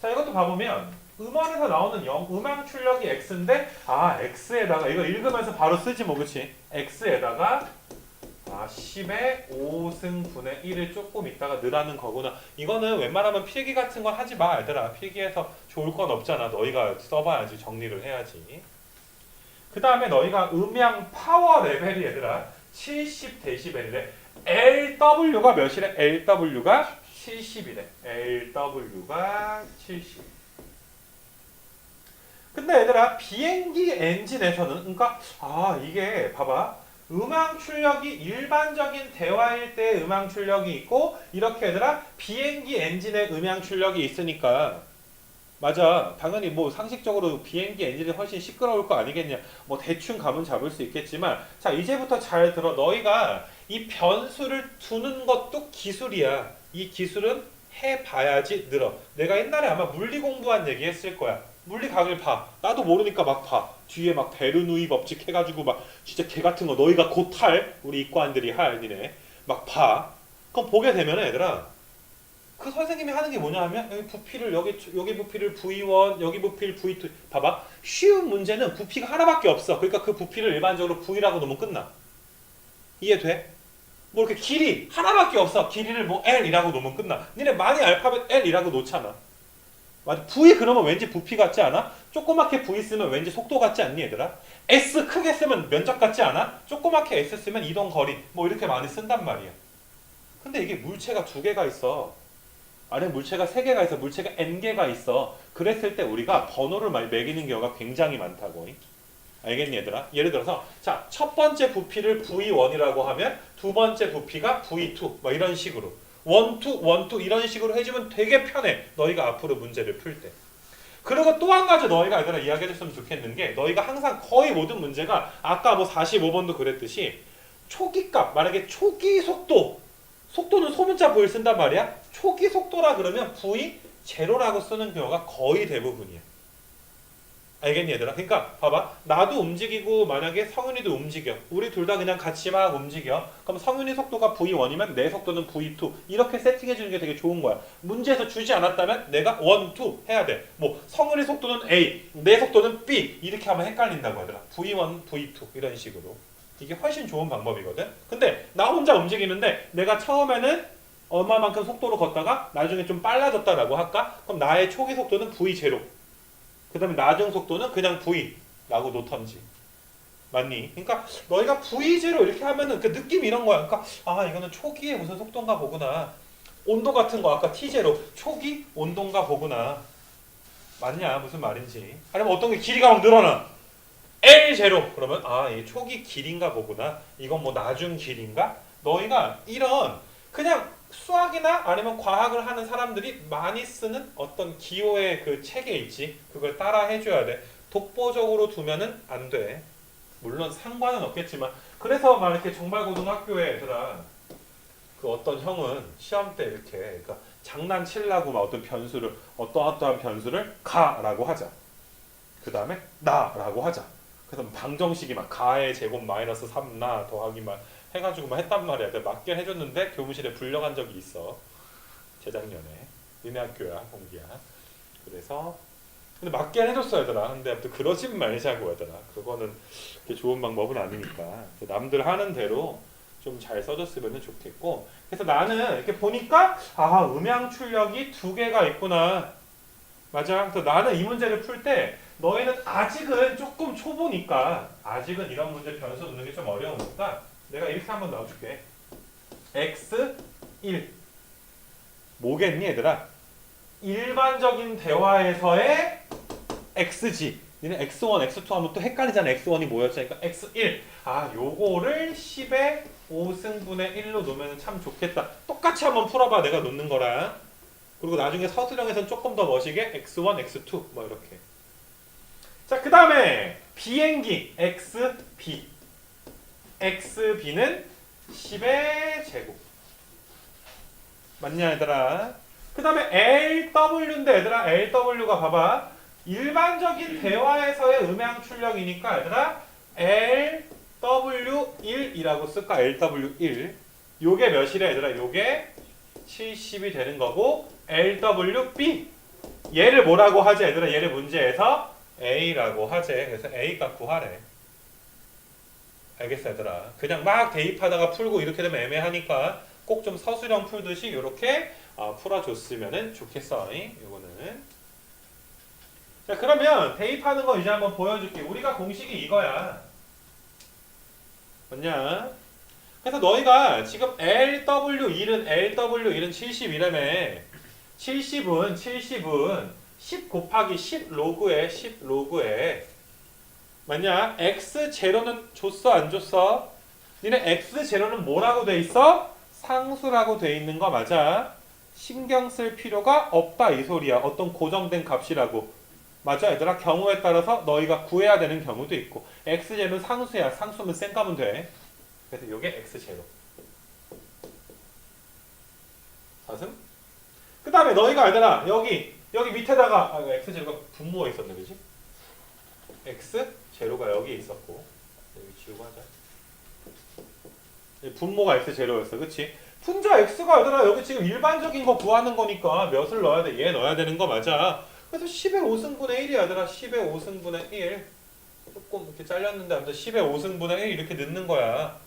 자 이것도 봐보면 음원에서 나오는 영, 음향 출력이 x인데 아 x에다가 이거 읽으면서 바로 쓰지 뭐 그치? x에다가 아 10의 5승분의 1을 조금 있다가 넣으라는 거구나. 이거는 웬만하면 필기 같은 건 하지 마 얘들아. 필기에서 좋을 건 없잖아. 너희가 써봐야지 정리를 해야지. 그 다음에 너희가 음향 파워 레벨이 얘들아 70 데시벨이래. LW가 몇이래? LW가 70이래. LW가 70. 근데 얘들아 비행기 엔진에서는 그러니까 아 이게 봐봐. 음향 출력이 일반적인 대화일 때 음향 출력이 있고 이렇게 얘들아 비행기 엔진의 음향 출력이 있으니까. 맞아. 당연히 뭐 상식적으로 비행기 엔진이 훨씬 시끄러울 거 아니겠냐. 뭐 대충 감은 잡을 수 있겠지만. 자 이제부터 잘 들어. 너희가 이 변수를 두는 것도 기술이야 이 기술은 해봐야지 늘어. 내가 옛날에 아마 물리 공부한 얘기 했을 거야. 물리 강을 봐. 나도 모르니까 막 봐. 뒤에 막 베르누이 법칙 해가지고 막 진짜 개 같은 거 너희가 곧 할 우리 이과인들이 할 니네 막 봐. 그럼 보게 되면 얘들아 그 선생님이 하는 게 뭐냐 하면 여기 부피를 여기 여기 부피를 V1 여기 부피를 V2 봐봐. 쉬운 문제는 부피가 하나밖에 없어. 그러니까 그 부피를 일반적으로 V라고 놓으면 끝나. 이해돼? 뭐 이렇게 길이 하나밖에 없어. 길이를 뭐 L이라고 놓으면 끝나. 니네 많이 알파벳 L이라고 놓잖아. 맞아. V 그러면 왠지 부피 같지 않아? 조그맣게 V 쓰면 왠지 속도 같지 않니 얘들아? S 크게 쓰면 면적 같지 않아? 조그맣게 S 쓰면 이동 거리. 뭐 이렇게 많이 쓴단 말이야. 근데 이게 물체가 두 개가 있어. 안에 물체가 세 개가 있어. 물체가 n 개가 있어. 그랬을 때 우리가 번호를 많이 매기는 경우가 굉장히 많다고 알겠니 얘들아 예를 들어서 자 첫 번째 부피를 v1이라고 하면 두 번째 부피가 v2 뭐 이런 식으로 원투 원투 이런 식으로 해주면 되게 편해 너희가 앞으로 문제를 풀 때 그리고 또 한 가지 너희가 얘들아 이야기해줬으면 좋겠는 게 너희가 항상 거의 모든 문제가 아까 뭐 45번도 그랬듯이 초기값 만약에 초기 속도 속도는 소문자 v를 쓴단 말이야. 초기 속도라 그러면 v 제로라고 쓰는 경우가 거의 대부분이야. 알겠니 얘들아? 그러니까 봐봐. 나도 움직이고 만약에 성윤이도 움직여. 우리 둘 다 그냥 같이 막 움직여. 그럼 성윤이 속도가 v1이면 내 속도는 v2 이렇게 세팅해 주는 게 되게 좋은 거야. 문제에서 주지 않았다면 내가 1, 2 해야 돼 뭐 성윤이 속도는 a 내 속도는 b. 이렇게 하면 헷갈린다고 하더라. v1, v2 이런 식으로. 이게 훨씬 좋은 방법이거든. 근데 나 혼자 움직이는데 내가 처음에는 얼마만큼 속도로 걷다가 나중에 좀 빨라졌다라고 할까? 그럼 나의 초기 속도는 v 제로. 그 다음에 나중 속도는 그냥 v라고 놓던지. 맞니? 그러니까 너희가 v 제로 이렇게 하면은 그 느낌 이런 거야. 그러니까 아 이거는 초기에 무슨 속도인가 보구나. 온도 같은 거 아까 t 제로 초기 온도인가 보구나. 맞냐? 무슨 말인지. 아니면 어떤 게 길이가 막 늘어나. L 제로 그러면 아 이게 초기 길인가 보구나 이건 뭐 나중 길인가 너희가 이런 그냥 수학이나 아니면 과학을 하는 사람들이 많이 쓰는 어떤 기호의 그 체계 있지. 그걸 따라 해줘야 돼. 독보적으로 두면은 안 돼. 물론 상관은 없겠지만. 그래서 막 이렇게 정발고등학교에 얘들아 그 어떤 형은 시험 때 이렇게 그러니까 장난치려고 막 어떤 변수를 어떠어떠한 변수를 가라고 하자. 그 다음에 나라고 하자. 그래서 방정식이 막 가의 제곱 마이너스 3나 더하기 막 해가지고 막 했단 말이야. 내가 맞게 해줬는데 교무실에 불려간 적이 있어. 재작년에 니네 학교야 공기야. 그래서 근데 맞게 해줬어 얘들아. 근데 아무튼 그러진 말자고 얘들아. 그거는 그렇게 좋은 방법은 아니니까 남들 하는 대로 좀 잘 써줬으면 좋겠고. 그래서 나는 이렇게 보니까 아 음향 출력이 두 개가 있구나. 맞아. 그래서 나는 이 문제를 풀 때 너희는 아직은 조금 초보니까 아직은 이런 문제 변수 넣는 게 좀 어려우니까 내가 이렇게 한번 넣어줄게. x 1 뭐겠니 얘들아? 일반적인 대화에서의 xg 니네 x1, x2 하면 또 헷갈리잖아. x1이 뭐였지? 그러니까 x1 아 요거를 10의 5승분의 1로 놓으면 참 좋겠다. 똑같이 한번 풀어봐. 내가 놓는 거랑 그리고 나중에 서술형에서는 조금 더 멋있게 x1, x2 뭐 이렇게 자, 그 다음에 비행기 XB. XB는 10의 제곱. 맞냐, 얘들아? 그 다음에 LW인데, 얘들아, LW가 봐봐. 일반적인 대화에서의 음향 출력이니까, 얘들아, LW1이라고 쓸까? LW1. 요게 몇이래, 얘들아? 요게 70이 되는 거고, LWB. 얘를 뭐라고 하지 얘들아 얘를 문제에서 a라고 하지 그래서 a 값 구하래 알겠어 얘들아. 그냥 막 대입하다가 풀고 이렇게 되면 애매하니까 꼭 좀 서술형 풀듯이 이렇게 어, 풀어줬으면 좋겠어 이거는. 자 그러면 대입하는 거 이제 한번 보여줄게. 우리가 공식이 이거야. 뭐냐? 그래서 너희가 지금 LW1은 LW1은 70이라며. 70은 70은 10 곱하기 10 로그에 10 로그에 맞냐? x 제로는 줬어 안 줬어? 니네 x 제로는 뭐라고 돼 있어? 상수라고 돼 있는 거 맞아? 신경 쓸 필요가 없다 이 소리야. 어떤 고정된 값이라고. 맞아 얘들아 경우에 따라서 너희가 구해야 되는 경우도 있고 x 제로는 상수야. 상수면 쌩까면 돼. 그래서 이게 x 제로. 사슴? 그 다음에 너희가 얘들아 여기 여기 밑에다가 아 x 제로가 분모에 있었네 그지? X 제로가 여기 있었고 여기 지우고 하자. 이 분모가 x 제로였어, 그렇지? 분자 x가 얘들아 여기 지금 일반적인 거 구하는 거니까 몇을 넣어야 돼? 얘 넣어야 되는 거 맞아. 그래서 10의 5승분의 1이야, 얘들아. 10의 5승분의 1. 조금 이렇게 잘렸는데 아무튼 10의 5승분의 1 이렇게 넣는 거야.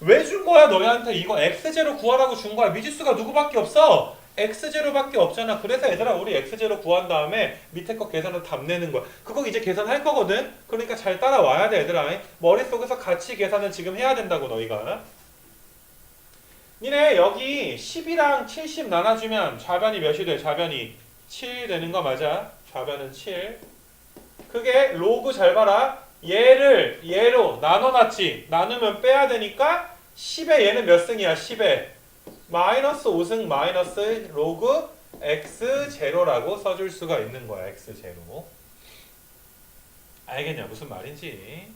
왜 준 거야? 너희한테 이거 x0 구하라고 준 거야? 미지수가 누구밖에 없어? X0밖에 없잖아. 그래서 얘들아 우리 x0 구한 다음에 밑에 거 계산을 답 내는 거야. 그거 이제 계산할 거거든? 그러니까 잘 따라와야 돼 얘들아. 머릿속에서 같이 계산을 지금 해야 된다고 너희가. 니네 여기 10이랑 70 나눠주면 좌변이 몇이 돼? 좌변이 7 되는 거 맞아? 좌변은 7 그게 로그 잘 봐라 얘를 얘로 나눠놨지. 나누면 빼야 되니까 10에 얘는 몇 승이야? 10에. 마이너스 5승 마이너스 로그 x 제로라고 써줄 수가 있는 거야 x 제로. 알겠냐? 무슨 말인지.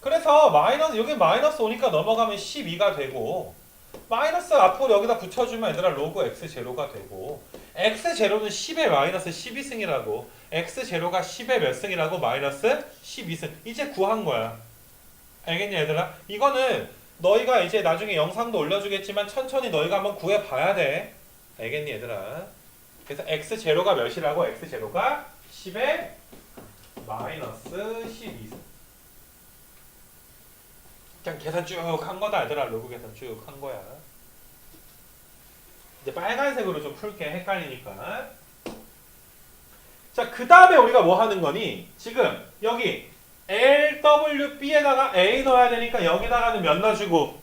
그래서 마이너스 여기 마이너스 오니까 넘어가면 12가 되고 마이너스 앞으로 여기다 붙여주면 얘들아 로그 x 제로가 되고 x 제로는 10에 마이너스 12승이라고. X 제로가 10에 몇 승이라고? 마이너스 12승. 이제 구한 거야. 알겠냐 얘들아? 이거는 너희가 이제 나중에 영상도 올려주겠지만 천천히 너희가 한번 구해봐야 돼. 알겠니 얘들아? 그래서 x 제로가 몇이라고? X 제로가 10에 마이너스 12승. 그냥 계산 쭉 한 거다 얘들아. 로그 계산 쭉 한 거야 이제 빨간색으로 좀 풀게 헷갈리니까. 자 그 다음에 우리가 뭐 하는 거니? 지금 여기 LWB에다가 A 넣어야 되니까 여기다가는 몇 넣어주고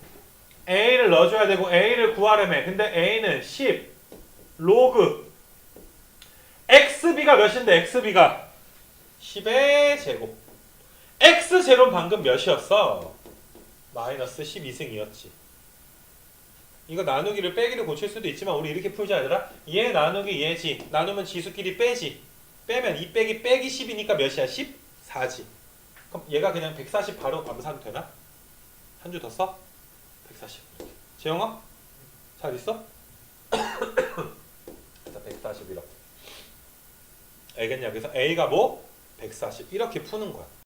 A를 넣어줘야 되고 A를 구하려면 근데 A는 10 로그. XB가 몇인데 XB가? 10의 제곱. X 제로는 방금 몇이었어? 마이너스 12승이었지 이거 나누기를 빼기를 고칠 수도 있지만 우리 이렇게 풀자 얘들아 얘 나누기 얘지 나누면 지수끼리 빼지 빼면 2 빼기 빼기 10이니까 몇이야? 14지 그럼 얘가 그냥 140 바로 암산 되나? 한 줄 더 써? 140 재영아? 잘 있어? 그래서 140 이렇게 알겠냐? 그래서 A가 뭐? 140 이렇게 푸는 거야